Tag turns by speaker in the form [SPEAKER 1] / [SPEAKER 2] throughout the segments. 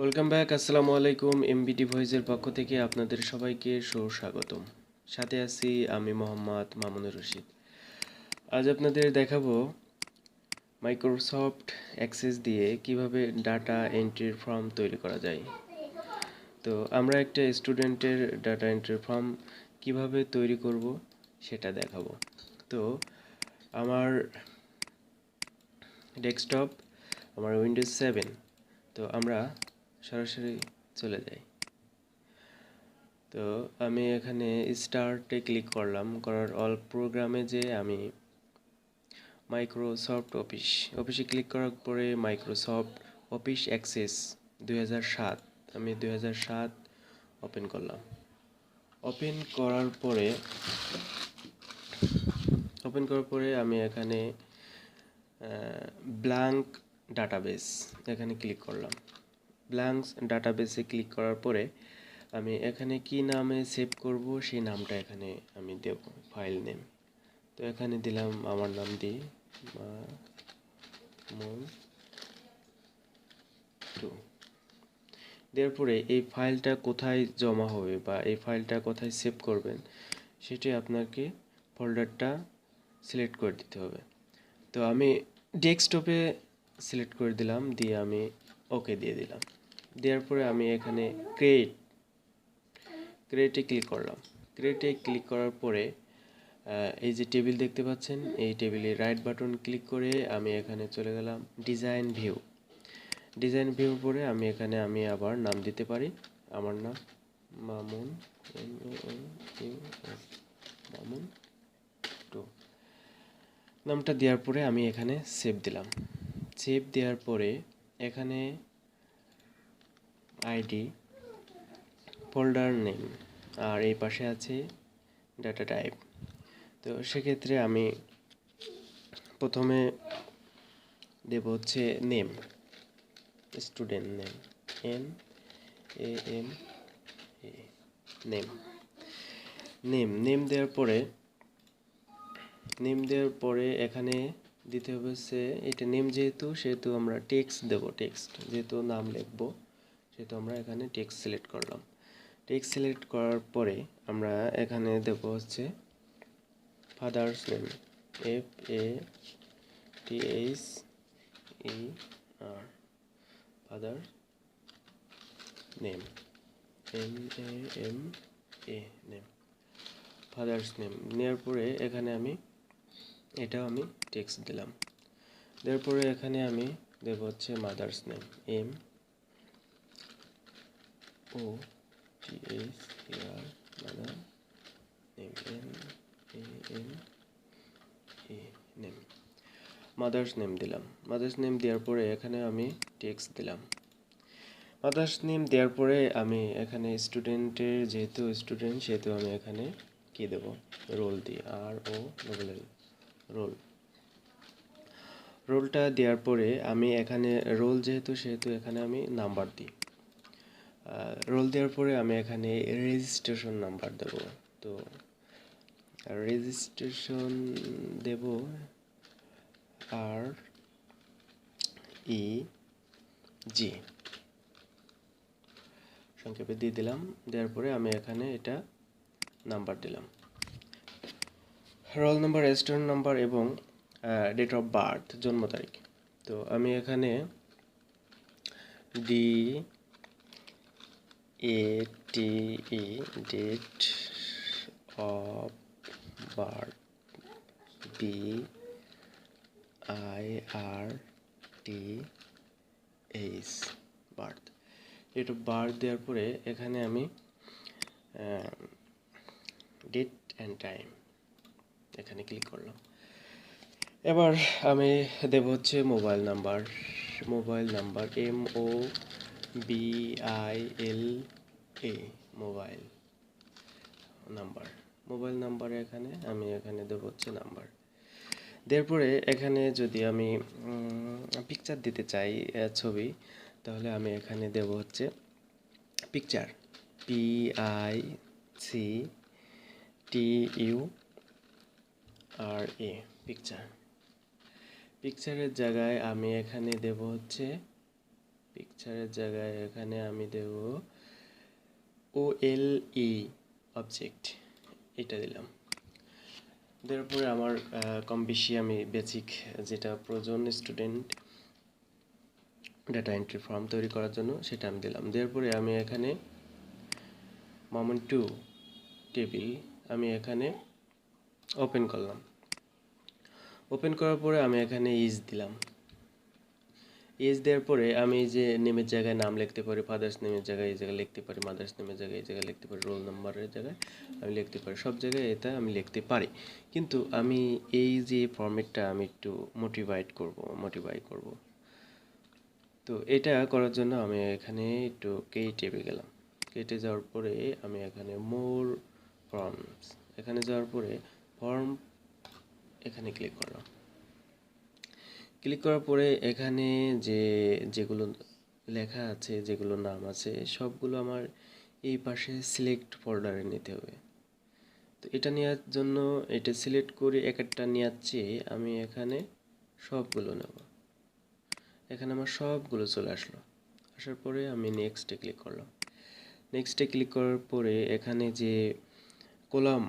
[SPEAKER 1] Welcome back আসসালামু আলাইকুম MBT ভয়েসের পক্ষ থেকে আপনাদের সবাইকে সুস্বাগতম। সাথে আছি আমি মোহাম্মদ মামুনুর রশিদ। আজ আপনাদের দেখাবো মাইক্রোসফট অ্যাক্সেস দিয়ে কীভাবে ডাটা এন্ট্রির ফর্ম তৈরি করা যায়। তো আমরা একটা স্টুডেন্টের ডাটা এন্ট্রির ফর্ম কীভাবে তৈরি করব সেটা দেখাবো। তো আমার ডেস্কটপ আমার উইন্ডোজ সেভেন তো আমরা সরাসরি চলে যাই। তো আমি এখানে স্টার্টে ক্লিক করলাম। করার অল প্রোগ্রামে যে আমি মাইক্রোসফট অফিস অফিসে ক্লিক করার পরে মাইক্রোসফট অফিস অ্যাক্সেস দু হাজার সাত, আমি দু হাজার সাত ওপেন করলাম। ওপেন করার পরে ওপেন করার পরে আমি এখানে ব্ল্যাঙ্ক ডাটাবেস এখানে ক্লিক করলাম। ব্ল্যাঙ্কস ডাটাবেসে ক্লিক করার পরে আমি এখানে কি নামে সেভ করব, সেই নামটা এখানে আমি দেব ফাইল নেম তো এখানে দিলাম আমার নাম দিই টু। দেওয়ার পরে এই ফাইলটা কোথায় জমা হবে বা এই ফাইলটা কোথায় সেভ করবেন, সেটি আপনাকে ফোল্ডারটা সিলেক্ট করে দিতে হবে। তো আমি ডেস্কটপে সিলেক্ট করে দিলাম, দিয়ে আমি ওকে দিয়ে দিলাম। দেওয়ার পরে আমি এখানে ক্রেট ক্রেটে ক্লিক করলাম। ক্রেটে ক্লিক করার পরে এই যে টেবিল দেখতে পাচ্ছেন, এই টেবিলে রাইট বাটন ক্লিক করে আমি এখানে চলে গেলাম ডিজাইন ভিউ ডিজাইন ভিউ পরে আমি এখানে আমি আবার নাম দিতে পারি। আমার নাম মামুন মামুন টু। নামটা দেওয়ার পরে আমি এখানে সেভ দিলাম। সেভ দেওয়ার পরে এখানে আইডি, ফোল্ডার নেম, আর এই পাশে আছে ডাটা টাইপ। তো সেক্ষেত্রে আমি প্রথমে দেব হচ্ছে name, student name, N, A, M, A, name. Name name দেওয়ার পরে, নেম দেওয়ার পরে এখানে দিতে হবে হচ্ছে এটা নেম যেহেতু, সেহেতু আমরা টেক্সট দেব টেক্সট যেহেতু নাম লিখব, সেহেতু আমরা এখানে টেক্সট সিলেক্ট করলাম। টেক্সট সিলেক্ট করার পরে আমরা এখানে দেব হচ্ছে father's name F A T H E R father name M A M A name father's name নেওয়ার পরে এখানে আমি এটাও আমি টেক্সট দিলাম। দেওয়ার পরে এখানে আমি দেব হচ্ছে mother's name M O T H R mother name M A M A name mother's name দিলাম। মাদার্স নেম দেওয়ার পরে এখানে আমি টেক্সট দিলাম। মাদার্স নেম দেওয়ার পরে আমি এখানে স্টুডেন্টের যেহেতু স্টুডেন্ট সেহেতু আমি এখানে কি দেব? রোল দিই আর ও ডবল রোল। রোলটা দেওয়ার পরে আমি এখানে, রোল যেহেতু, সেহেতু এখানে আমি নাম্বার দিই। রোল দেওয়ার পরে আমি এখানে রেজিস্ট্রেশন নাম্বার দেব। তো রেজিস্ট্রেশন দেব আর ই জি সংক্ষেপে দিয়ে দিলাম। দেওয়ার পরে আমি এখানে এটা নাম্বার দিলাম। রোল নাম্বার রেজিস্ট্রেশন নাম্বার এবং ডেট অফ বার্থ জন্ম তারিখ। তো আমি এখানে D A T E date of birth B I R T H birth date of birth দেওয়ার পরে এখানে আমি ডেট অ্যান্ড টাইম এখানে ক্লিক করলাম। এবার আমি দেব হচ্ছে mobile number mobile number M O B I L A mobile number mobile number এখানে, আমি এখানে দেবো হচ্ছে নাম্বার দেওয়ার পরে এখানে যদি আমি পিকচার দিতে চাই ছবি, তাহলে আমি এখানে দেব হচ্ছে picture P I C T U R A picture পিকচারের জায়গায় আমি এখানে দেব হচ্ছে পিকচারের জায়গায় এখানে আমি দেব ও এল ই অবজেক্ট এটা দিলাম। দেওয়ার পরে আমার কম বেশি আমি বেসিক যেটা প্রয়োজন স্টুডেন্ট ডাটা এন্ট্রি ফর্ম তৈরি করার জন্য সেটা আমি দিলাম। দেওয়ার পরে আমি এখানে মোমেন্ট টু টেবিল আমি এখানে ওপেন করলাম। ওপেন করার পরে আমি এখানে ইজ দিলাম। ইজ দেওয়ার পরে আমি যে নেমের জায়গায় নাম লিখতে পারি ফাদার্স নেমের জায়গায় এই জায়গায় লিখতে পারি মাদার্স নেমের জায়গায় এই জায়গায় লিখতে পারি রোল নাম্বারের জায়গায় আমি লিখতে পারি, সব জায়গায় এটা আমি লিখতে পারি। কিন্তু আমি এই যে ফর্মেটটা আমি একটু মোটিভাইট করব মোটিভাই করব। তো এটা করার জন্য আমি এখানে একটু কেটে গেলাম। কেটে যাওয়ার পরে আমি এখানে মোর ফর্মস এখানে যাওয়ার পরে ফর্ম এখানে ক্লিক করলাম। ক্লিক করার পরে এখানে যে, যেগুলো লেখা আছে, যেগুলো নাম আছে, সবগুলো আমার এই পাশে সিলেক্ট ফোল্ডারে নিতে হবে। তো এটা নেওয়ার জন্য এটা সিলেক্ট করে এক একটা নেওয়ার চেয়ে আমি এখানে সবগুলো নেব। এখানে আমার সবগুলো চলে আসলো। আসার পরে আমি নেক্সটে ক্লিক করলাম। নেক্সটে ক্লিক করার পরে এখানে যে কলাম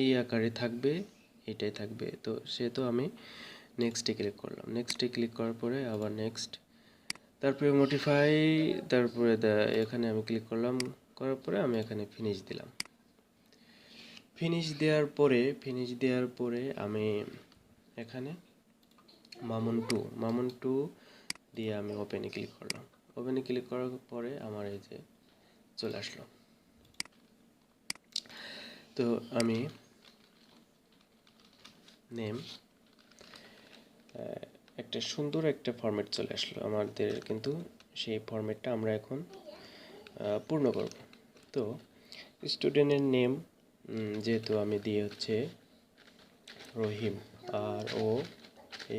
[SPEAKER 1] এই আকারে থাকবে, এটাই থাকবে। তো সেহেতু আমি নেক্সটে ক্লিক করলাম। নেক্সটে ক্লিক করার পরে আবার নেক্সট তারপরে মোটিফাই তারপরে এখানে আমি ক্লিক করলাম। করার পরে আমি এখানে ফিনিশ দিলাম। ফিনিশ দেওয়ার পরে ফিনিশ দেওয়ার পরে আমি এখানে মামুন টু মামুন টু দিয়ে আমি ওপেনে ক্লিক করলাম। ওপেনে ক্লিক করার পরে আমার এই যে চলে আসলো। তো আমি নেম একটা সুন্দর একটা ফরম্যাট চলে আসলো আমাদের কিন্তু সেই ফরম্যাটটা আমরা এখন পূর্ণ করব। তো স্টুডেন্টের নেম যেহেতু আমি দিয়ে হচ্ছে Rahim R O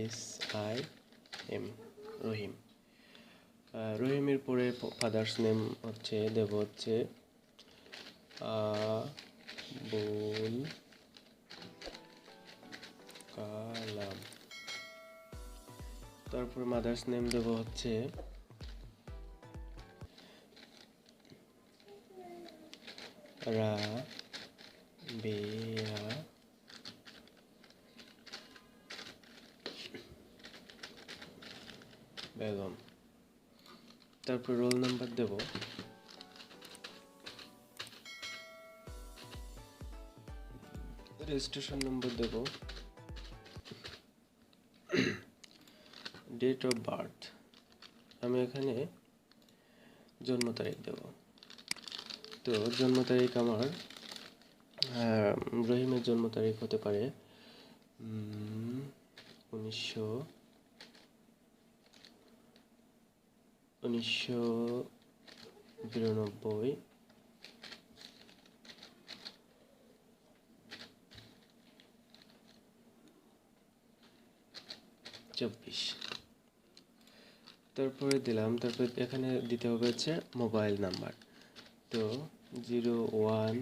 [SPEAKER 1] S I M Rahim. রহিমের পরে ফাদার্স নেম হচ্ছে, দেব হচ্ছে আবুল কালাম তারপরে মাদার্স নেম দেব হচ্ছে রা বেয়া বেগম। তারপর রোল নাম্বার দেব। রেজিস্ট্রেশন নম্বর দেব। ডেট অফ বার্থ আমি এখানে জন্ম তারিখ দেব। তো জন্ম তারিখ আমার রহিমের জন্ম তারিখ হতে পারে উনিশশো উনিশশো বিরানব্বই। চব্বিশ। তারপরে দিলাম, তারপরে এখানে দিতে হবে হচ্ছে মোবাইল নাম্বার তো zero one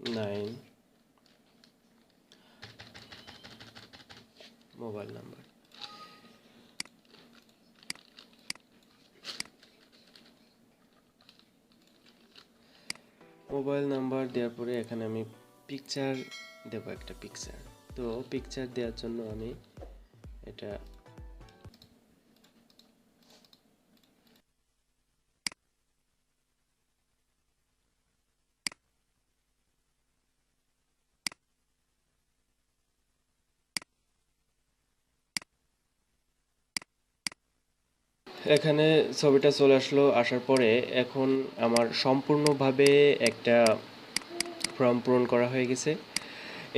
[SPEAKER 1] nine mobile number mobile number দেওয়ার পরে এখানে আমি পিকচার দেব একটা পিকচার তো পিকচার দেওয়ার জন্য আমি এটা এখানে ছবিটা চলে আসলো, আসার পরে এখন আমার সম্পূর্ণভাবে একটা ফর্ম পূরণ করা হয়ে গেছে।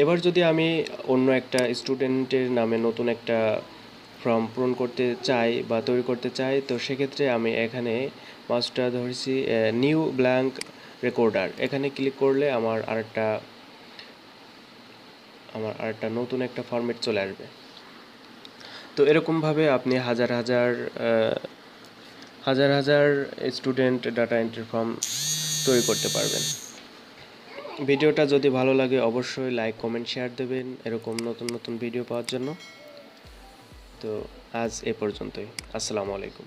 [SPEAKER 1] এবার যদি আমি অন্য একটা স্টুডেন্টের নামে নতুন একটা ফর্ম পূরণ করতে চাই বা তৈরি করতে চাই, তো সেক্ষেত্রে আমি এখানে মাউসটা ধরেছি নিউ ব্ল্যাঙ্ক রেকর্ডার। এখানে ক্লিক করলে আমার আরেকটা আমার আরেকটা নতুন একটা ফরম্যাট চলে আসবে। তো এরকমভাবে আপনি হাজার হাজার হাজার হাজার স্টুডেন্ট ডাটা এন্ট্রি ফর্ম তৈরি করতে পারবেন। ভিডিওটা যদি ভালো লাগে, অবশ্যই লাইক কমেন্ট শেয়ার দেবেন এরকম নতুন নতুন ভিডিও পাওয়ার জন্য। তো আজ এ পর্যন্তই। আসসালামু আলাইকুম।